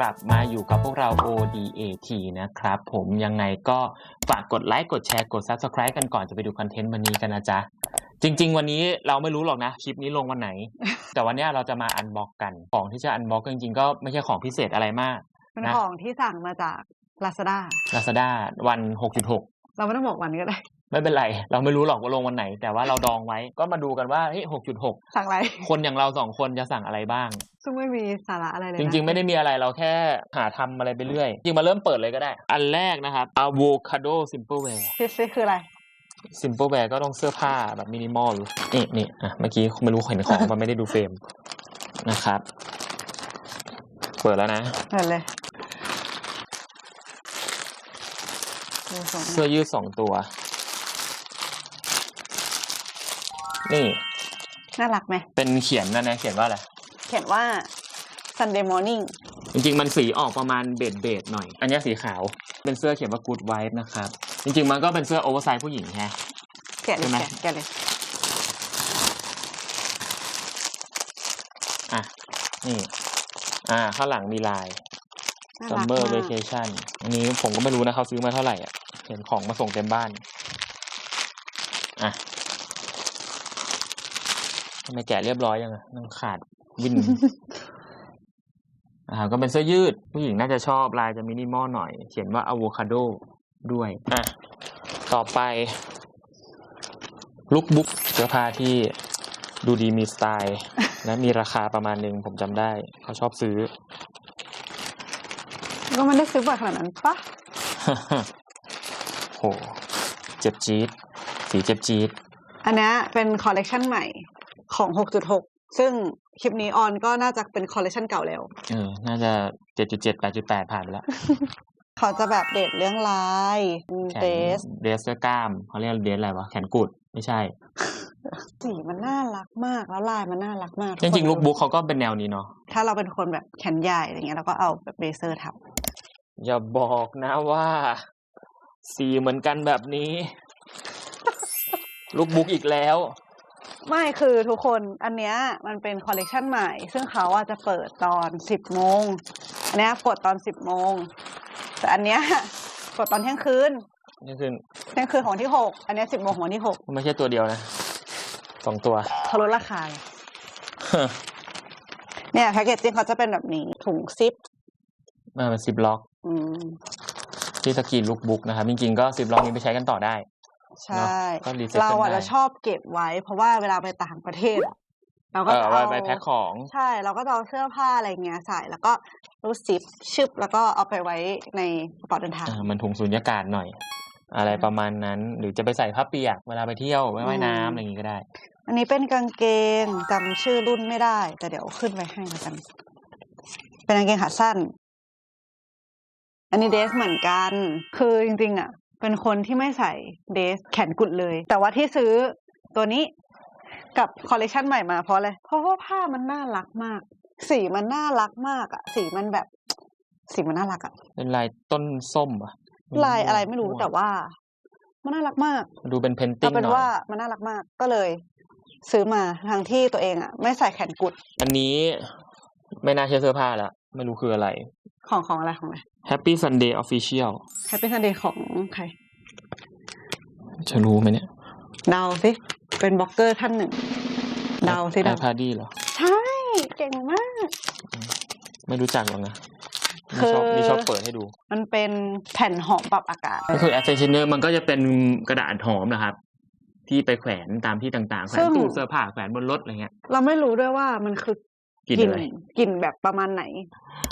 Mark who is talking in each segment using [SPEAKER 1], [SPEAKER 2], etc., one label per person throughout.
[SPEAKER 1] กลับมาอยู่กับพวกเรา ODAT นะครับ ผมยังไงก็ฝากกดไลค์กดแชร์กด Subscribe กันก่อนจะไปดูคอนเทนต์วันนี้กันนะจ๊ะ จริง ๆ วันนี้เราไม่รู้หรอกนะ คลิปนี้ลงวันไหน แต่วันเนี้ยเราจะมาอันบ็อกกันของที่จะอันบ็อกจริงๆก็ไม่ใช่ของพิเศษอะไรมาก
[SPEAKER 2] เป็น
[SPEAKER 1] นะ
[SPEAKER 2] ของที่สั่งมาจาก Lazada
[SPEAKER 1] Lazada วัน 6.6
[SPEAKER 2] เราไม่ต้องบอกวันก็ได้
[SPEAKER 1] ไม่เป็นไร เราไม่รู้หรอกว่าลงวันไหน แต่ว่าเราดองไว้ก็มาดูกันว่าเฮ้ย6.6
[SPEAKER 2] สั่งอะไร
[SPEAKER 1] คนอย่างเราสองคนจะสั่งอะไรบ้าง
[SPEAKER 2] ซึ่งไม่มีสาระอะไรเลย
[SPEAKER 1] จ
[SPEAKER 2] นะ
[SPEAKER 1] ริง ๆ ไม่ได้มีอะไรเราแค่หาทำอะไรไปเรื่อย จริงมาเริ่มเปิดเลยก็ได้ อันแรกนะครับ avocado simple wear
[SPEAKER 2] คิดซิคืออะไร
[SPEAKER 1] simple wear ก็ต้องเสื้อผ้าแบบมินิมอลนี่นี่อะเมื่อกี้ไม่รู้เห็นของมันไม่ได้ดูเฟรมนะครับ เปิดแล้วนะ
[SPEAKER 2] เปิดเลยดูส่ง
[SPEAKER 1] เสื้อยืดสองตัว นี่
[SPEAKER 2] น่ารักไหม
[SPEAKER 1] เป็นเขียนนะนะเขียนว่าอะไร
[SPEAKER 2] เขียนว่า Sunday morning
[SPEAKER 1] จริงๆ มันสีออกประมาณเบจเบจหน่อย อันเนี้ยสีขาว เป็นเสื้อเขียนว่า good vibe นะครับ จริงๆ มันก็เป็นเสื้อโอเวอร์ไซส์ผู้หญิงแฮะ
[SPEAKER 2] แกะเล
[SPEAKER 1] ใช่
[SPEAKER 2] ย
[SPEAKER 1] ไหม
[SPEAKER 2] แกะแกะเลย
[SPEAKER 1] อะ นี่ อ่า ข้างหลังมีลาย
[SPEAKER 2] น่ารัก
[SPEAKER 1] summer
[SPEAKER 2] มาก
[SPEAKER 1] vacation อันนี้ผมก็ไม่รู้นะเขาซื้อมาเท่าไหร่อะ เห็นของมาส่งเต็มบ้าน อะทำ ไมแกะเรียบร้อยยังอะมันขาดวินอ่าก็เป็นเสื้อยืด ผู้หญิงน่าจะชอบลายจะมินิมอลหน่อย เขียนว่าอะโวคาโดด้วยอะต่อไปลุกบุ๊กเสื้อผ้าที่ดูดีมีสไตล์ และมีราคาประมาณหนึ่งผมจำได้ เขาชอบซื้อ
[SPEAKER 2] ก็ไม่ได้ซื้อบ่อยขนาดนั้นปะ
[SPEAKER 1] โห เจ็บจี๊ดสีเจ็บจี๊ด
[SPEAKER 2] อันเนี้ยเป็นคอลเลกชันใหม่ ของ 6.6 ซึ่งคลิปนี้ออนก็น่าจะเป็นคอลเลกชันเก่าแล้ว
[SPEAKER 1] เออ น่าจะเจ็ดจุดเจ็ดแปดจุดแปดผ่านไปแล้ว
[SPEAKER 2] เขาจะแบบเดทเรื่องลาย
[SPEAKER 1] แขน
[SPEAKER 2] เดส
[SPEAKER 1] เดสเสื้อกล้ามเขาเรียกเดสอะไรวะ แขนกุด ไม่ใช่
[SPEAKER 2] สีมันน่ารักมากแล้วลายมันน่ารักมาก
[SPEAKER 1] จริงๆ
[SPEAKER 2] ทุ
[SPEAKER 1] ลุ
[SPEAKER 2] ค
[SPEAKER 1] ก
[SPEAKER 2] น
[SPEAKER 1] บุ๊กเขาก็เป็นแนวนี้เนาะ
[SPEAKER 2] ถ้าเราเป็นคนแบบแขนใหญ่อะไรเงี้ยเราก็เอาแบบเบเซอร์ทับ
[SPEAKER 1] อย่าบอกนะว่า สีเหมือนกันแบบนี้ ลุกบุ๊กอีกแล้ว
[SPEAKER 2] ไม่คือทุกคนอันเนี้ยมันเป็นคอลเลกชันใหม่ ซึ่งเขาอะจะเปิดตอนสิบโมงอันเนี้ยกดตอนสิบโมงแต่อันเนี้ยกดตอนเที่ยงคืน
[SPEAKER 1] นี่คือ
[SPEAKER 2] เที่ยงคืนของวันที่หกอันเนี้ยสิบโมงของวันที่หก
[SPEAKER 1] ไม่ใช่ตัวเดียวนะสองตัว
[SPEAKER 2] เขาลดราคาไงเนี่ยแพคเกจจิ้งเขาจะเป็นแบบนี้ถุงซิป
[SPEAKER 1] มาเป็นซิปล็อก
[SPEAKER 2] อืม
[SPEAKER 1] ที่สกรีนลุกบุ๊กนะครับจริงๆก็ซิปล็อกนี้ไปใช้กันต่อได้
[SPEAKER 2] ใช่
[SPEAKER 1] เนอะก็รีเซ็ต
[SPEAKER 2] เรา
[SPEAKER 1] กัน
[SPEAKER 2] อะ
[SPEAKER 1] ได้
[SPEAKER 2] จะชอบเก็บไว้ เพราะว่าเวลาไปต่างประเทศอะเราก็
[SPEAKER 1] เออ
[SPEAKER 2] จะ
[SPEAKER 1] ไว้
[SPEAKER 2] เอา
[SPEAKER 1] ไปแพ็คของ
[SPEAKER 2] ใช่ เราก็จะเอาเสื้อผ้าอะไรเงี้ยใส่แล้วก็รูดซิปชึบแล้วก็เอาไปไว้ในกระเป๋าเดินทาง
[SPEAKER 1] อ่ามันถุงสุญญากาศหน่อย อะไรประมาณนั้น หรือจะไปใส่ผ้าเปียกเวลาไปเที่ยวไปว่ายน้ำอะไรอย่างงี้ก็ได้
[SPEAKER 2] อันนี้เป็นกางเกงจำชื่อรุ่นไม่ได้ แต่เดี๋ยวขึ้นไว้ให้แล้วกัน เป็นกางเกงขาสั้น อันนี้เดรสเหมือนกัน คือจริงๆอะ เป็นคนที่ไม่ใส่เดรสแขนกุดเลย แต่ว่าที่ซื้อตัวนี้กับคอลเลกชันใหม่มาเพราะอะไร เพราะว่าผ้ามันน่ารักมาก สีมันน่ารักมากอะสีมันแบบ สีมันน่ารักอะ
[SPEAKER 1] เป็นลายต้นส้มอะ
[SPEAKER 2] ลายอะไรไม่รู้แต่ว่า มันน่ารักมาก
[SPEAKER 1] ดูเป็นเพนติ้
[SPEAKER 2] เอา
[SPEAKER 1] ง
[SPEAKER 2] เป็น
[SPEAKER 1] หน่อ
[SPEAKER 2] ว่ายมันน่ารักมากก็เลย ซื้อมาทางที่ตัวเองอะไม่ใส่แขนกุด
[SPEAKER 1] อันนี้ไม่น่าใช่เสื้อผ้าละไม่รู้คืออะไร
[SPEAKER 2] ของของอะไรของอะไร
[SPEAKER 1] Happy Sunday Official
[SPEAKER 2] แฮปปี้ซันเดย์ของใคร
[SPEAKER 1] จะรู้ไหมเนี่ย
[SPEAKER 2] เดาสิ เป็นบล็อกเกอร์ท่านหนึ่งเดาสิ
[SPEAKER 1] ไอ
[SPEAKER 2] เดา
[SPEAKER 1] พาดี้เหรอ
[SPEAKER 2] ใช่ เก่งมาก
[SPEAKER 1] ไม่รู้จักหรอกนะ
[SPEAKER 2] คื
[SPEAKER 1] นี่
[SPEAKER 2] อ
[SPEAKER 1] ชอบนี่ชอบเปิดให้ดู
[SPEAKER 2] มันเป็นแผ่นหอมปรับอากาศ
[SPEAKER 1] ก็คือ a อ t e n t i o n e r มันก็จะเป็นกระดาษหอมนะครับ ที่ไปแขวนตามที่ต่างๆ แขว
[SPEAKER 2] ซึ่
[SPEAKER 1] น
[SPEAKER 2] ง
[SPEAKER 1] ตู้เสื้อผ้าแขวนบนรถอะไรเงี้ย
[SPEAKER 2] เราไม่รู้ด้วยว่ามันคือก
[SPEAKER 1] ลิ่นอะไร
[SPEAKER 2] กลิ่นแบบประมาณไหน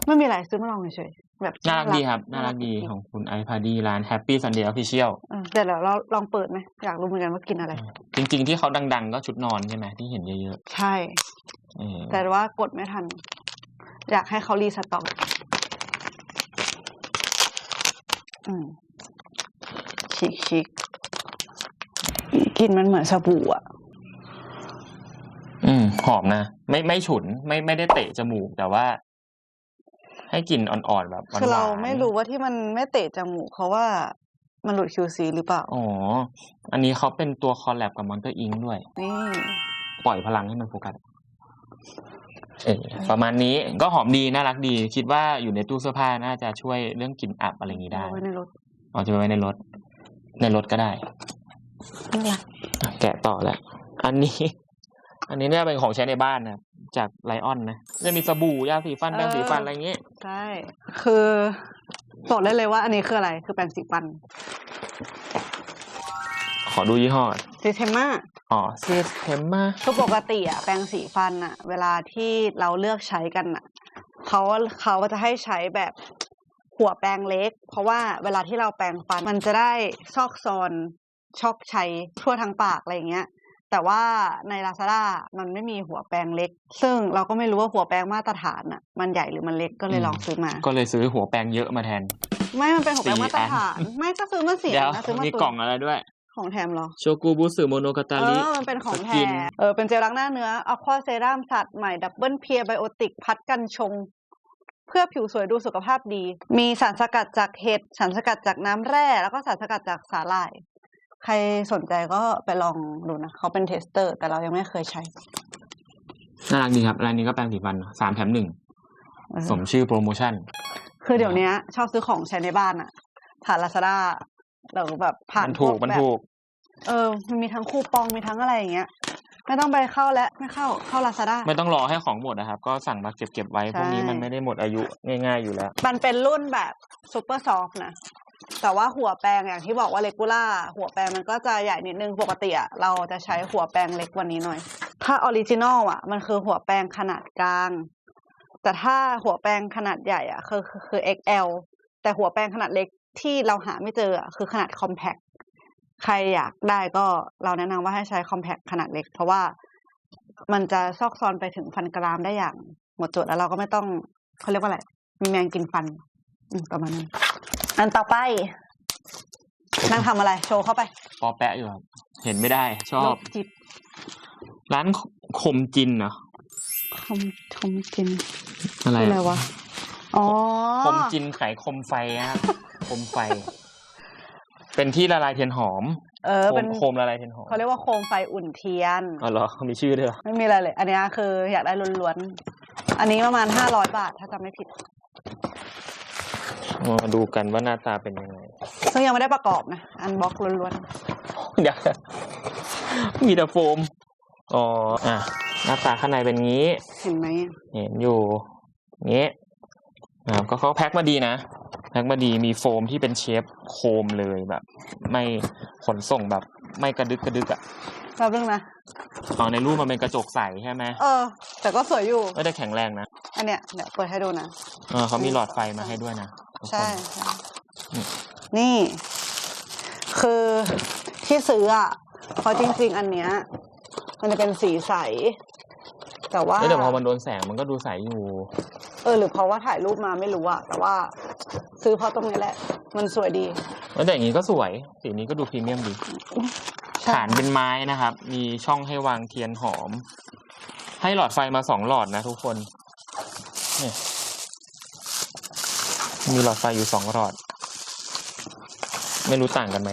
[SPEAKER 2] ไม่มีอะไรซื้อมาลองเฉยๆ แบบ
[SPEAKER 1] น่ารักดีครับ น่ารักดีของคุณไอพาดีร้าน Happy Sunday Official
[SPEAKER 2] เออแต่เดี๋ยวเราลองเปิดไหมอยากรู้เหมือนกันว่ากินอะไร
[SPEAKER 1] จริง ๆ ที่เขาดัง ๆ ก็ชุดนอนใช่ไหมที่เห็นเยอะ
[SPEAKER 2] ใช่
[SPEAKER 1] ๆเออ
[SPEAKER 2] แต่ว่ากดไม่ทัน อยากให้เขารีสต็อกอืมชิคชิคกลินมันเหมือนสบู่อะ
[SPEAKER 1] อืม หอมนะ ไม่ไม่ฉุน ไม่ไม่ได้เตะจมูกแต่ว่า ให้กลิ่นอ่อนๆแบบหวานๆ
[SPEAKER 2] คือเราไม่รู้ว่าที่มันไม่เตะจมูกเพราะว่ามันหลุด QC หรือเปล่า
[SPEAKER 1] อ๋อ อันนี้เขาเป็นตัวคอลแลบกับ Monster Inc ด้วย
[SPEAKER 2] นี่
[SPEAKER 1] ปล่อยพลังให้มันโฟกัสเออประมาณนี้ก็หอมดี น่ารักดี คิดว่าอยู่ในตู้เสื้อผ้าน่าจะช่วยเรื่องกลิ่นอับอะไรอย่างนี้ได้
[SPEAKER 2] เอาไว้ในรถ
[SPEAKER 1] เอาจะไปไว้ในรถ ในรถก็ได้
[SPEAKER 2] น่ารัก
[SPEAKER 1] อะแกะต่อแล้วอันนี้ อันนี้เนี่ยเป็นของใช้ในบ้านนะจากไลออนนะจะมีสบู่ยาสีฟันแปรงสีฟันอะไรอย่างเงี้ย
[SPEAKER 2] ใช่คือบอกได้เลยว่าอันนี้คืออะไรคือแปรงสีฟัน
[SPEAKER 1] ขอดูยี่ห้อ
[SPEAKER 2] ซิเทมา
[SPEAKER 1] อ๋อเซสเทมมา
[SPEAKER 2] คือปกติอะแปรงสีฟันอะเวลาที่เราเลือกใช้กันอะเขาเขาก็จะให้ใช้แบบหัวแปรงเล็ก เพราะว่าเวลาที่เราแปรงฟันมันจะได้ซอกซอนชอกใช้ทั่วทั้งปากอะไรอย่างเงี้ย แต่ว่าใน Lazada มันไม่มีหัวแปรงเล็ก ซึ่งเราก็ไม่รู้ว่าหัวแปรงมาตรฐานอะมันใหญ่หรือมันเล็กก็เลยลองซื้อมา
[SPEAKER 1] ก็เลยซื้อหัวแปรงเยอะมาแทน
[SPEAKER 2] ไม่มันเป็นหัวแปรง
[SPEAKER 1] สี่
[SPEAKER 2] มาตรฐาน
[SPEAKER 1] อัน
[SPEAKER 2] ไม่ก็ซื้อมาสี่
[SPEAKER 1] เดี๋ยว
[SPEAKER 2] นะซื้อมา
[SPEAKER 1] มี
[SPEAKER 2] ตุ
[SPEAKER 1] กล่องอะไรด้วย
[SPEAKER 2] ของแถมเหรอ
[SPEAKER 1] โชกุบุสึโมโนกาตา
[SPEAKER 2] เอ
[SPEAKER 1] ริ
[SPEAKER 2] อมันเป็นของ
[SPEAKER 1] ส
[SPEAKER 2] แถ
[SPEAKER 1] กิน
[SPEAKER 2] มเออเป็นเจลล้างหน้าเนื้ออะควาเซรั่มสัตว์ใหม่ดับเบิลเพียไบโอติกพัดกันชง เพื่อผิวสวยดูสุขภาพดี มีสารสกัดจากเห็ดสารสกัดจากน้ำแร่ แล้วก็สารสกัดจากสาหร่าย ใครสนใจก็ไปลองดูนะเขาเป็นเทสเตอร์ แต่เรายังไม่เคยใช้
[SPEAKER 1] น่ารักดีครับร้านนี้ก็แปรงสีฟันสามแถมหนึ่ง
[SPEAKER 2] เออ
[SPEAKER 1] สมชื่อโปรโมชั่น
[SPEAKER 2] คือเดี๋ยวเนี้ยชอบซื้อของใช้ในบ้านอะผ่านลาซาด้าหรือแบบผ่าน
[SPEAKER 1] มันถูก
[SPEAKER 2] พว
[SPEAKER 1] มัน
[SPEAKER 2] แบบ
[SPEAKER 1] ถูก
[SPEAKER 2] เออ มันมีทั้งคูปองมีทั้งอะไรอย่างเงี้ยไม่ต้องไปเข้าและไม่เข้าเข้าลาซาด้า
[SPEAKER 1] ไม่ต้องรอให้ของหมดนะครับ ก็สั่งมาเก็บเก็บไว้
[SPEAKER 2] ใช่
[SPEAKER 1] พวกนี้มันไม่ได้หมดอายุง่าย ๆอยู่แล้ว
[SPEAKER 2] มันเป็นรุ่นแบบซูเปอร์ซอฟต์นะ แต่ว่าหัวแปรงอย่างที่บอกว่าเลกูล่าหัวแปรงมันก็จะใหญ่นิดนึงปกติอะเราจะใช้หัวแปรงเล็กกว่านี้หน่อย ถ้าออริจินอลอะมันคือหัวแปรงขนาดกลาง แต่ถ้าหัวแปรงขนาดใหญ่อะคือคือคือ XL แต่หัวแปรงขนาดเล็กที่เราหาไม่เจออะคือขนาดคอมแพคใครอยากได้ก็เราแนะนำว่าให้ใช้คอมแพคขนาดเล็ก เพราะว่ามันจะซอกซอนไปถึงฟันกรามได้อย่าง หมดจดแล้วเราก็ไม่ต้องเขาเรียกว่าอะไรมีแมงกินฟันประมาณนั้น อันต่อไปนั่งทำอะไร โชว์เข้าไป
[SPEAKER 1] ปอแปะอยู่ครับเห็นไม่ได้ ชอ
[SPEAKER 2] โร
[SPEAKER 1] บ
[SPEAKER 2] คจิต
[SPEAKER 1] ร้านคมจินเหรอ
[SPEAKER 2] คมคมจิน
[SPEAKER 1] อะไร
[SPEAKER 2] คืออะไร
[SPEAKER 1] อะ
[SPEAKER 2] วะ อ๋อ
[SPEAKER 1] คมจินขายคมไฟนะครับคมไฟ เป็นที่ละลายเทียนหอม
[SPEAKER 2] เออ
[SPEAKER 1] โค
[SPEAKER 2] เป็
[SPEAKER 1] ม
[SPEAKER 2] น
[SPEAKER 1] โคมละลายเทียนหอม
[SPEAKER 2] เขาเรียกว่าโคมไฟอุ่นเทียน
[SPEAKER 1] อ๋อเหรอมีชื่อด้วยเหรอ
[SPEAKER 2] ไม่มีอะไรเลย อันเนี้ยคืออยากได้ล้วนๆ อันนี้ประมาณห้าร้อยบาทถ้าจำไม่ผิด
[SPEAKER 1] มาดูกันว่าหน้าตาเป็นยังไง
[SPEAKER 2] ซึ่งยังไม่ได้ประกอบนะ อันบ็อกล้วน
[SPEAKER 1] เดี๋ยวมีแต่โฟม อ๋อ อะ หน้าตาข้างในเป็นงี้
[SPEAKER 2] ๆ เห็นไหม
[SPEAKER 1] เห็นอยู่งี้นะครับก็เขาแพ็คมาดีนะ แพ็คมาดีมีโฟมที่เป็นเชฟโคมเลยแบบ ไม่ขนส่งแบบ ไม่กระดึกกระดึกอะ
[SPEAKER 2] แป๊บนึงนะ
[SPEAKER 1] อ๋อในรูปมันเป็นกระจกใสใช่ไหม
[SPEAKER 2] เออ แต่ก็สวยอยู่
[SPEAKER 1] ไม่ได้แข็งแรงนะ
[SPEAKER 2] อันเนี้ยเดี๋ยวเปิดให้ดูนะ
[SPEAKER 1] เออเขามีหลอดไฟมาให้ด้วยนะทุกคน
[SPEAKER 2] ใช่ใช่
[SPEAKER 1] อืม
[SPEAKER 2] นี่ คือที่ซื้ออะเพราะจริง ๆ อันเนี้ย มันจะเป็นสีใส แต่ว่า
[SPEAKER 1] เอ้ยแต่พอมันโดนแสงมันก็ดูใสอยู่
[SPEAKER 2] เออ หรือเพราะว่าถ่ายรูปมาไม่รู้อะแต่ว่า ซื้อเพราะตรงนี้แหละ มันสวยดี
[SPEAKER 1] แล้วแต่อย่างนี้ก็สวย สีนี้ก็ดูพรีเมียมดี
[SPEAKER 2] ใช่
[SPEAKER 1] ฐานเป็นไม้นะครับ มีช่องให้วางเทียนหอม ให้หลอดไฟมาสองหลอดนะทุกคนเนี่ย มีหลอดไฟอยู่สองหลอด ไม่รู้ต่างกันไหม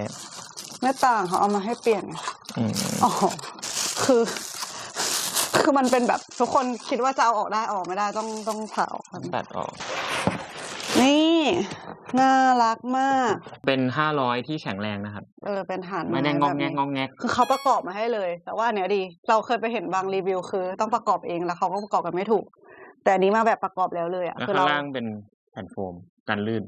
[SPEAKER 2] ไม่ต่างเขาเอามาให้เปลี่ยนไง
[SPEAKER 1] อืม
[SPEAKER 2] อ๋อคือ คือมันเป็นแบบทุกคนคิดว่าจะเอาออกได้เอาออกไม่ได้ต้องต้องผ่าออกก่อน
[SPEAKER 1] ตัดออก
[SPEAKER 2] นี่ น่ารักมาก
[SPEAKER 1] เป็นห้าร้อยที่แข็งแรงนะครับ
[SPEAKER 2] เออเป็นฐาน
[SPEAKER 1] ไม่ได้งอง
[SPEAKER 2] แบบ
[SPEAKER 1] แงกงองแงก
[SPEAKER 2] คือเขาประกอบมาให้เลย แต่ว่าอันเนี้ยดี เราเคยไปเห็นบางรีวิวคือ ต้องประกอบเองแล้วเขาก็ประกอบกันไม่ถูก แต่อันนี้มาแบบประกอบแล้วเลยอะ
[SPEAKER 1] แล้ว
[SPEAKER 2] คือ
[SPEAKER 1] ข้าง
[SPEAKER 2] เรา
[SPEAKER 1] ล่างเป็นแผ่นโฟม กันลื่น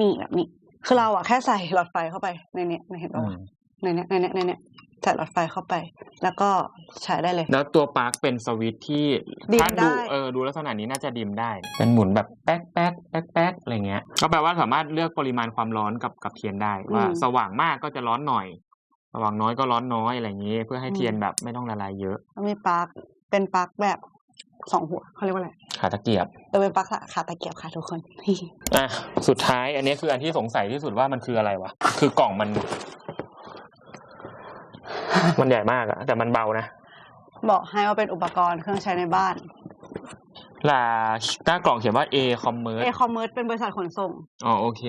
[SPEAKER 2] นี่แบบนี้ คือเราอะแค่ใส่หลอดไฟเข้าไปในเนี้ยในเห็น
[SPEAKER 1] อื
[SPEAKER 2] ปะวะ
[SPEAKER 1] ม
[SPEAKER 2] ในเนี้ยในเนี้ยในเนี้ยใส่หลอดไฟเข้าไป แล้วก็ใช้ได้เลย
[SPEAKER 1] แล้วตัวปลั๊กเป็นสวิตช์ที่
[SPEAKER 2] ดิม
[SPEAKER 1] ถ้า
[SPEAKER 2] ได้
[SPEAKER 1] ดูเออดูลักษณะนี้น่าจะดิมได้ เป็นหมุนแบบแป๊กแป๊กแป๊กแป๊กอะไรเงี้ย ก็แปลว่าสามารถเลือกปริมาณความร้อนกับกับเทียนได้ว่า สว่างมากก็จะร้อนหน่อย สว่างน้อยก็ร้อนน้อยอะไรอย่างนี้เพื่อให้เทียนแบบไม่ต้องละลายเยอะ
[SPEAKER 2] แล้วมีปลั๊กเป็นปลั๊กแบบ สองหัวเขาเรียกว่าอะไร
[SPEAKER 1] ขาตะเกียบ
[SPEAKER 2] เออเป็นปลั๊กขาตะเกียบค่ะทุกคน
[SPEAKER 1] อะสุดท้ายอันนี้คืออันที่สงสัยที่สุดว่ามันคืออะไรวะคือกล่องมัน มันใหญ่มากอะแต่มันเบานะ
[SPEAKER 2] บอกให้ว่าเป็นอุปกรณ์เครื่องใช้ในบ้าน
[SPEAKER 1] ลาหน้ากล่องเขียนว่า A Commerce
[SPEAKER 2] เอคอมเมิร์ซเป็นบริษัทขนส่ง
[SPEAKER 1] อ๋อโอเค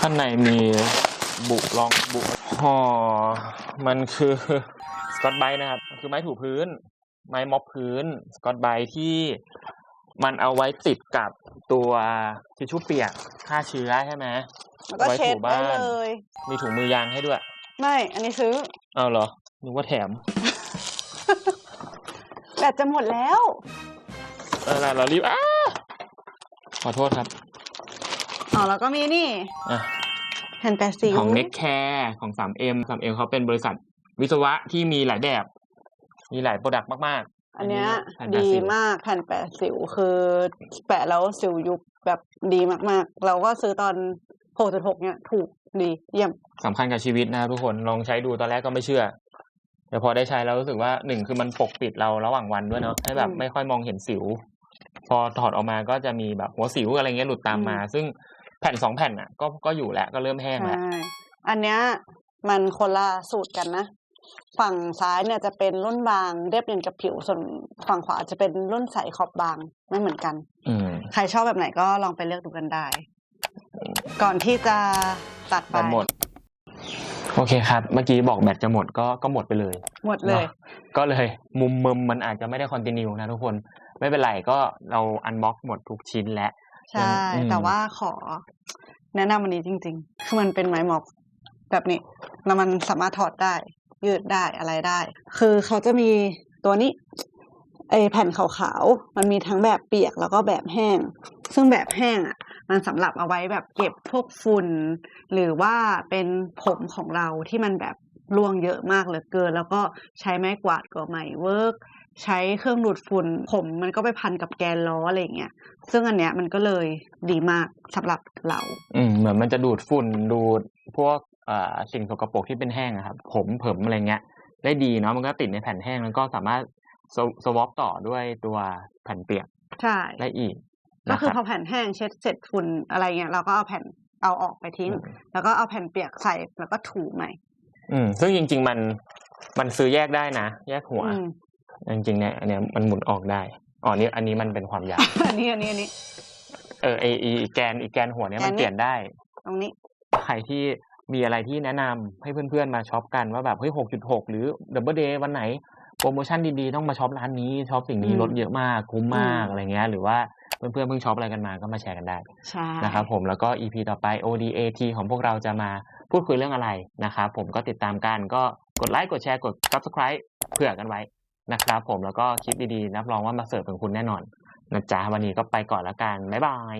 [SPEAKER 1] ข้างในมี บุลองบุห่อมันคือสกอตไบรท์นะครับ คือไม้ถูพื้น ไม้ม็อบพื้น สกอตไบรท์ที่มันเอาไว้ติดกับตัวทิชชู่เปียกฆ่าเชื้อใช่ไหม
[SPEAKER 2] แล้วก็
[SPEAKER 1] ไว้
[SPEAKER 2] เช็ด
[SPEAKER 1] ถู
[SPEAKER 2] ได้
[SPEAKER 1] บ้าน
[SPEAKER 2] เลย
[SPEAKER 1] มีถุงมือยางให้ด้วย
[SPEAKER 2] ไม่ อันนี้ซื้อ
[SPEAKER 1] เอาเหรอนึกว่าแถม
[SPEAKER 2] แบตจะหมดแล้ว
[SPEAKER 1] เออเรารีบอ้าขอโทษครับ
[SPEAKER 2] อ๋อ แล้วก็มีนี่
[SPEAKER 1] อะ
[SPEAKER 2] แผ่นแปดสิว
[SPEAKER 1] ของ Neck Care ของ 3M 3M เขาเป็นบริษัทวิศวะที่มีหลายแบบ มีหลายโปรดักต์มากๆ
[SPEAKER 2] อันเนี้ย
[SPEAKER 1] แผ่นแป
[SPEAKER 2] ดี
[SPEAKER 1] สิว
[SPEAKER 2] มากแผ่นแปดสิวคือแปะแล้วสิวยุบแบบดีมากๆ เราก็ซื้อตอนหกจุดหกเนี่ยถูกดีเยี่ยม
[SPEAKER 1] สำคัญกับชีวิตนะครับทุกคนลองใช้ดูตอนแรกก็ไม่เชื่อ แต่พอได้ใช้แล้วรู้สึกว่าหนึ่งคือมันปกปิดเราระหว่างวันด้วยเนาะให้แบบ
[SPEAKER 2] อืม
[SPEAKER 1] ไม่ค่อยมองเห็นสิว พอถอดออกมาก็จะมีแบบหัวสิวอะไรเงี้ยหลุดตามมา
[SPEAKER 2] อืม
[SPEAKER 1] ซึ่ง แผ่นสองแผ่นอะ ก็ก็อยู่แล้วก็เริ่มแห้งแล้ว
[SPEAKER 2] ใช่อันเนี้ยมันคนละสูตรกันนะ ฝั่งซ้ายเนี่ยจะเป็นรุ่นบางเรียบเนียนกับผิวส่วนฝั่งขวาจะเป็นรุ่นใสขอบบางไม่เหมือนกัน
[SPEAKER 1] อืม
[SPEAKER 2] ใครชอบแบบไหนก็ลองไปเลือกดูกันได้ ก่อนที่จะตัดไป
[SPEAKER 1] แบตหมด โอเคครับ เมื่อกี้บอกแบตจะหมดก็ก็หมดไปเลย
[SPEAKER 2] หมดเลย
[SPEAKER 1] เนอะก็เลย มุมมึมมันอาจจะไม่ได้คอนติเนียนะทุกคน ไม่เป็นไรก็เราอันบ็อกหมดทุกชิ้นแล้ว
[SPEAKER 2] ใช่
[SPEAKER 1] อืม
[SPEAKER 2] แต่ว่าขอแนะนำอันนี้จริง ๆ คือมันเป็นไม้หมอกแบบนี้ แล้วมันสามารถถอดได้ ยืดได้อะไรได้ คือเขาจะมีตัวนี้ไอแผ่นขาวๆ มันมีทั้งแบบเปียกแล้วก็แบบแห้ง ซึ่งแบบแห้งอะ มันสำหรับเอาไว้แบบเก็บพวกฝุ่น หรือว่าเป็นผมของเราที่มันแบบ ร่วงเยอะมากเหลือเกิน แล้วก็ใช้ไม้กวาดก็ไม่เวิร์กใช้เครื่องดูดฝุ่น ผมมันก็ไปพันกับแกนล้ออะไรอย่างเงี้ยซึ่งอันเนี้ยมันก็เลยดีมากสำหรับเรา
[SPEAKER 1] อืมเหมือนมันจะดูดฝุ่นดูดพวกอ่าสิ่งสกปรกที่เป็นแห้งอะครับ ผมเผิมอะไรเงี้ย ได้ดีเนาะมันก็ติดในแผ่นแห้งแล้วก็สามารถสวอปต่อด้วยตัวแผ่นเปียก
[SPEAKER 2] ใช่
[SPEAKER 1] ได้อีก
[SPEAKER 2] ก็
[SPEAKER 1] นะ
[SPEAKER 2] คือ
[SPEAKER 1] รับ
[SPEAKER 2] พอแผ่นแห้งเช็ดเสร็จฝุ่นอะไรเงี้ยเราก็เอาแผ่นเอาออกไปทิ้ง
[SPEAKER 1] อืม
[SPEAKER 2] แล้วก็เอาแผ่นเปียกใส่แล้วก็ถูใหม่
[SPEAKER 1] อืมซึ่งจริง ๆ มันมันซื้อแยกได้นะ แยกหัว
[SPEAKER 2] อืม
[SPEAKER 1] จริงๆเนี่ยอันเนี้ยมันหมุนออกได้อ๋อนี่อันนี้มันเป็นความยาว
[SPEAKER 2] อันนี้อันนี้อันนี้
[SPEAKER 1] เออไอไอ้อีแกนอีแกนหัวเนี้ยมัน
[SPEAKER 2] แกนนี้
[SPEAKER 1] เปลี่ยนได้
[SPEAKER 2] ตรงนี้
[SPEAKER 1] ใครที่มีอะไรที่แนะนำให้เพื่อนๆมาช็อปกันว่าแบบเฮ้ยหกจุดหกหรือดับเบิลเดย์วันไหนโปรโมชั่นดีๆ ต้องมาช็อปร้านนี้ช็อปสิ่งนี้
[SPEAKER 2] อืม
[SPEAKER 1] ลดเยอะมากคุ้มมาก
[SPEAKER 2] อืม
[SPEAKER 1] อะไรเงี้ย หรือว่า เพื่อนๆเพิ่งช็อปอะไรกันมาก็มาแชร์กันได้
[SPEAKER 2] ใช่
[SPEAKER 1] นะครับผมแล้วก็ EP ต่อไป ODAT ของพวกเราจะมาพูดคุยเรื่องอะไรนะครับผมก็ติดตามกันก็กดไลค์กดแชร์กด Subscribe เผื่อกันไว้นะครับผมแล้วก็คลิปดีๆรับรองว่ามาเสิร์ฟถึงคุณแน่นอนนะจ๊ะวันนี้ก็ไปก่อนแล้วกัน บ๊ายบาย